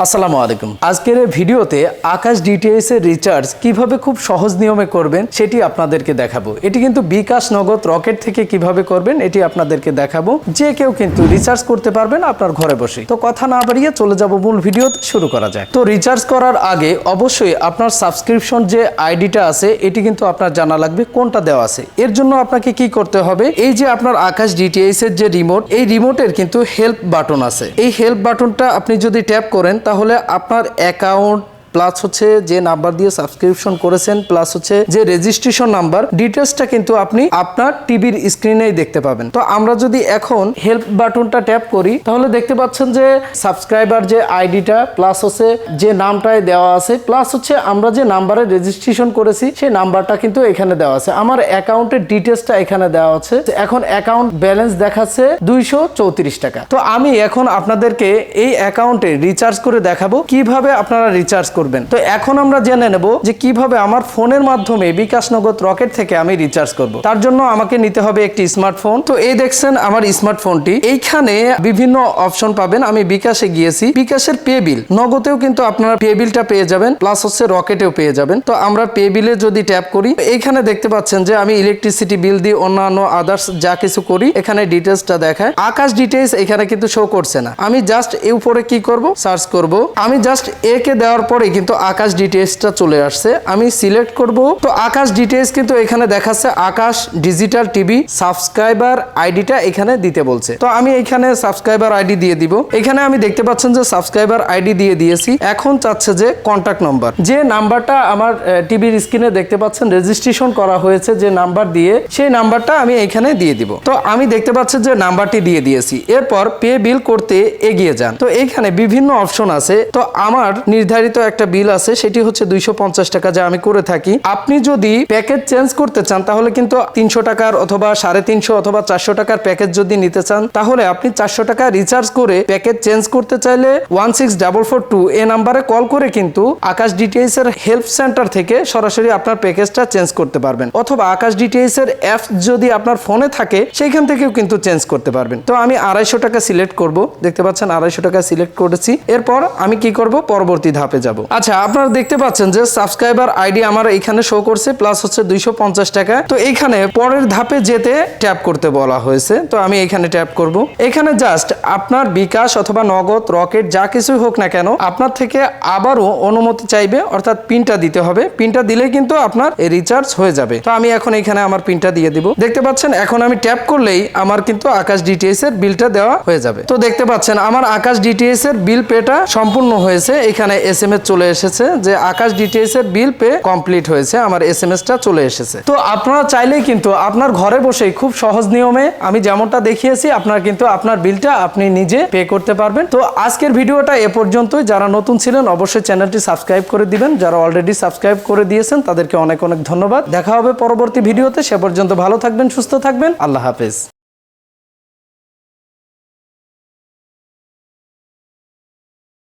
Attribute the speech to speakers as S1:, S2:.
S1: আসসালামু আলাইকুম। আজকের এই ভিডিওতে আকাশ ডিটিএস এর রিচার্জ কীভাবে খুব সহজ নিয়মে করবেন সেটি আপনাদেরকে দেখাবো। এটি কিন্তু বিকাশ নগদ রকেট থেকে কীভাবে করবেন এটি আপনাদেরকে দেখাবো। যে কেউ কিন্তু রিচার্জ করতে পারবেন আপনার ঘরে বসে। তো কথা না বাড়িয়ে চলে যাব মূল ভিডিওতে শুরু করা যায় তো রিচার্জ করার আগে অবশ্যই আপনার সাবস্ক্রিপশন যে আইডিটা আছে, এটি কিন্তু আপনার জানা লাগবে কোনটা দেওয়া আছে। এর জন্য আপনাকে কি করতে হবে, এই যে আপনার আকাশ ডিটিএস এর যে রিমোট এই রিমোটের কিন্তু হেল্প বাটন আছে। এই হেল্প বাটনটা আপনি যদি ট্যাপ করেন তাহলে আপনার অ্যাকাউন্ট প্লাস হচ্ছে যে নাম্বার দিয়ে সাবস্ক্রিপশন করেছেন প্লাস হচ্ছে যে রেজিস্ট্রেশন নাম্বার ডিটেলসটা কিন্তু আপনি আপনার টিভির স্ক্রিনেই দেখতে পাবেন। তো আমরা যদি এখন হেল্প বাটনটা ট্যাপ করি, তাহলে দেখতে পাচ্ছেন যে সাবস্ক্রাইবার যে আইডিটা প্লাস হচ্ছে যে নামটায় দেওয়া আছে প্লাস হচ্ছে আমরা যে নাম্বারে রেজিস্ট্রেশন করেছি, সেই নাম্বারটা কিন্তু এখানে দেওয়া আছে। আমার অ্যাকাউন্টের ডিটেলসটা এখানে দেওয়া আছে। এখন অ্যাকাউন্ট ব্যালেন্স দেখাচ্ছে দুইশো চৌত্রিশ টাকা। তো আমি এখন আপনাদেরকে এই অ্যাকাউন্টে রিচার্জ করে দেখাবো, কীভাবে আপনারা রিচার্জ করবেন। তো এখন আমরা জেনে নেব যে কীভাবে আমার ফোনের মাধ্যমে বিকাশ নগদ রকেট থেকে আমি রিচার্জ করব। তার জন্য আমাকে নিতে হবে একটি স্মার্টফোন তো এই দেখছেন আমার স্মার্টফোনটি এইখানে বিভিন্ন অপশন পাবেন। আমি বিকাশে গিয়েছি। বিকাশের পে বিল নগদেও কিন্তু আপনারা পে বিলটা পেয়ে যাবেন প্লাস হচ্ছে রকেটেও পেয়ে যাবেন। তো আমরা পে বিলে যদি ট্যাপ করি, এইখানে দেখতে পাচ্ছেন যে আমি ইলেকট্রিসিটি বিল দিয়ে অন্যান্য আদার্স যা কিছু করি, এখানে ডিটেলসটা দেখায়। আকাশ ডিটেলস এখানে কিন্তু শো করছে না। আমি জাস্ট এর উপরে কি করব? সার্চ করব। আমি জাস্ট এ কে দেওয়ার পরে কিন্তু আকাশ ডিটেলসটা চলে আসছে। আমি সিলেক্ট করব। তো আকাশ ডিটেলস কিন্তু এখানে দেখাচ্ছে আকাশ ডিজিটাল টিভি সাবস্ক্রাইবার আইডিটা এখানে দিতে বলছে। তো আমি এখানে সাবস্ক্রাইবার আইডি দিয়ে দিব। এখানে আমি দেখতে পাচ্ছেন যে সাবস্ক্রাইবার আইডি দিয়ে দিয়েছি। এখন চাচ্ছে যে কন্ট্যাক্ট নাম্বার যে নাম্বারটা আমার টিভির স্ক্রিনে দেখতে পাচ্ছেন রেজিস্ট্রেশন করা হয়েছে যে নাম্বার দিয়ে, সেই নাম্বারটা আমি এখানে দিয়ে দিব। তো আমি দেখতে পাচ্ছি যে নাম্বারটি দিয়ে দিয়েছি। এরপর পে বিল করতে এগিয়ে যান। তো এখানে বিভিন্ন অপশন আছে। তো আমার নির্ধারিত একটা বিল আছে, সেটি হচ্ছে দুইশো পঞ্চাশ টাকা যা আমি করে থাকি। আপনি যদি প্যাকেজ চেঞ্জ করতে চান, তাহলে কিন্তু তিনশো টাকার অথবা সাড়ে তিনশো অথবা চারশো টাকার প্যাকেজ যদি নিতে চান, তাহলে আপনি চারশো টাকা রিচার্জ করে প্যাকেজ চেঞ্জ করতে চাইলে one six double four two এ নাম্বারে কল করে কিন্তু আকাশ ডিটিএস এর হেল্প সেন্টার থেকে সরাসরি আপনার প্যাকেজটা চেঞ্জ করতে পারবেন। অথবা আকাশ ডিটিএস এর অ্যাপ যদি আপনার ফোনে থাকে সেইখান থেকেও কিন্তু চেঞ্জ করতে পারবেন। তো আমি আড়াইশো টাকা সিলেক্ট করব। দেখতে পাচ্ছেন, আড়াইশো টাকা সিলেক্ট করেছি। এরপর আমি কি করব? পরবর্তী ধাপে যাব। আচ্ছা আপনারা দেখতে পাচ্ছেন যে সাবস্ক্রাইবার আইডি আমার এখানে শো করছে প্লাস হচ্ছে দুইশো পঞ্চাশ টাকা। তো এইখানে পরের ধাপে যেতে ট্যাপ করতে বলা হয়েছে। তো আমি এখানে ট্যাপ করব। এখানে জাস্ট আপনার বিকাশ অথবা নগদ, রকেট, যা কিছুই হোক না কেন, আপনার থেকে আবারও অনুমতি চাইবে, অর্থাৎ পিনটা দিতে হবে। পিনটা দিলে কিন্তু আপনার রিচার্জ হয়ে যাবে। তো আমি এখন এখানে আমার পিনটা দিয়ে দিব। দেখতে পাচ্ছেন, এখন আমি ট্যাপ করলেই আমার কিন্তু আকাশ ডিটিএস এর বিলটা দেওয়া হয়ে যাবে। তো দেখতে পাচ্ছেন। আমার আকাশ ডিটিএস এর বিল পেটা সম্পূর্ণ হয়েছে। এখানে এস এম এস চলে এসেছে যে আকাশ ডিটিএস এর বিল পে কমপ্লিট হয়েছে। আমার এস এম চলে এসেছে। তো আপনারা চাইলেই কিন্তু আপনার ঘরে বসেই খুব সহজ নিয়মে আমি যেমনটা দেখিয়েছি, আপনার কিন্তু আপনার বিলটা আপনি নিজে পে করতে পারবেন। তো আজকের ভিডিওটা এ পর্যন্তই। যারা নতুন ছিলেন, অবশ্যই চ্যানেলটি সাবস্ক্রাইব করে দিবেন। যারা অলরেডি সাবস্ক্রাইব করে দিয়েছেন, তাদেরকে অনেক অনেক ধন্যবাদ। দেখা হবে পরবর্তী ভিডিওতে। সে পর্যন্ত ভালো থাকবেন, সুস্থ থাকবেন। আল্লাহ হাফেজ।